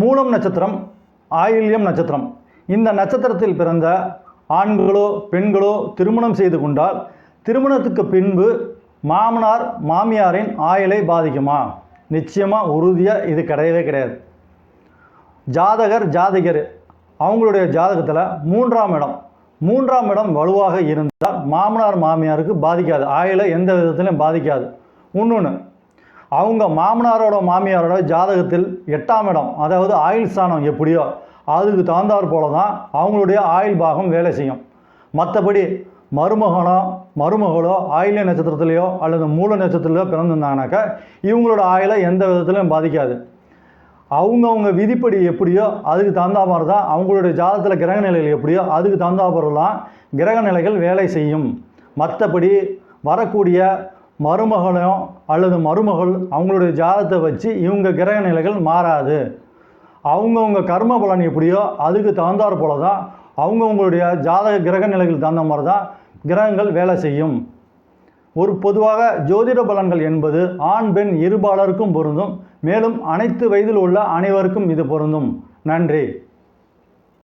மூலம் நட்சத்திரம் ஆயில்யம் நட்சத்திரம். இந்த நட்சத்திரத்தில் பிறந்த ஆண்களோ பெண்களோ திருமணம் செய்து கொண்டால் திருமணத்துக்கு பின்பு மாமனார் மாமியாரின் ஆயுளை பாதிக்குமா? நிச்சயமாக உறுதியாக இது கிடையவே கிடையாது. ஜாதகர் ஜாதகர் அவங்களுடைய ஜாதகத்தில் மூன்றாம் இடம். மூன்றாம் இடம் வலுவாக இருந்தால் மாமனார் மாமியாருக்கு பாதிக்காது. ஆயுளை எந்த விதத்திலையும் பாதிக்காது. இன்னொன்று அவங்க மாமனாரோட மாமியாரோட ஜாதகத்தில் எட்டாம் இடம் அதாவது ஆயுள் ஸ்தானம் எப்படியோ அதுக்கு தகுந்தாற் போல தான் அவங்களுடைய ஆயுள் பாகம் வேலை செய்யும். மற்றபடி மருமகனோ மருமகளோ ஆயில்ய நட்சத்திரத்திலையோ அல்லது மூல நட்சத்திரத்திலையோ பிறந்திருந்தாங்கனாக்கா இவங்களோட ஆயுளை எந்த விதத்திலையும் பாதிக்காது. அவங்கவுங்க விதிப்படி எப்படியோ அதுக்கு தகுந்தா மாதிரி தான் அவங்களுடைய ஜாதத்தில் கிரக நிலைகள் எப்படியோ அதுக்கு தகுந்தா பொருளாம் கிரக நிலைகள் வேலை செய்யும். மற்றபடி வரக்கூடிய மருமகளையும் அல்லது மருமகள் அவங்களுடைய ஜாதத்தை வச்சு இவங்க கிரக நிலைகள் மாறாது. அவங்கவுங்க கர்ம பலன் எப்படியோ அதுக்கு தகுந்தாற் போல தான் அவங்கவுங்களுடைய ஜாதக கிரக நிலைகள் தகுந்த மாதிரி தான் கிரகங்கள் வேலை செய்யும். ஒரு பொதுவாக ஜோதிட பலன்கள் என்பது ஆண் பெண் இருபாலருக்கும் பொருந்தும். மேலும் அனைத்து வயதில் உள்ள அனைவருக்கும் இது பொருந்தும். நன்றி.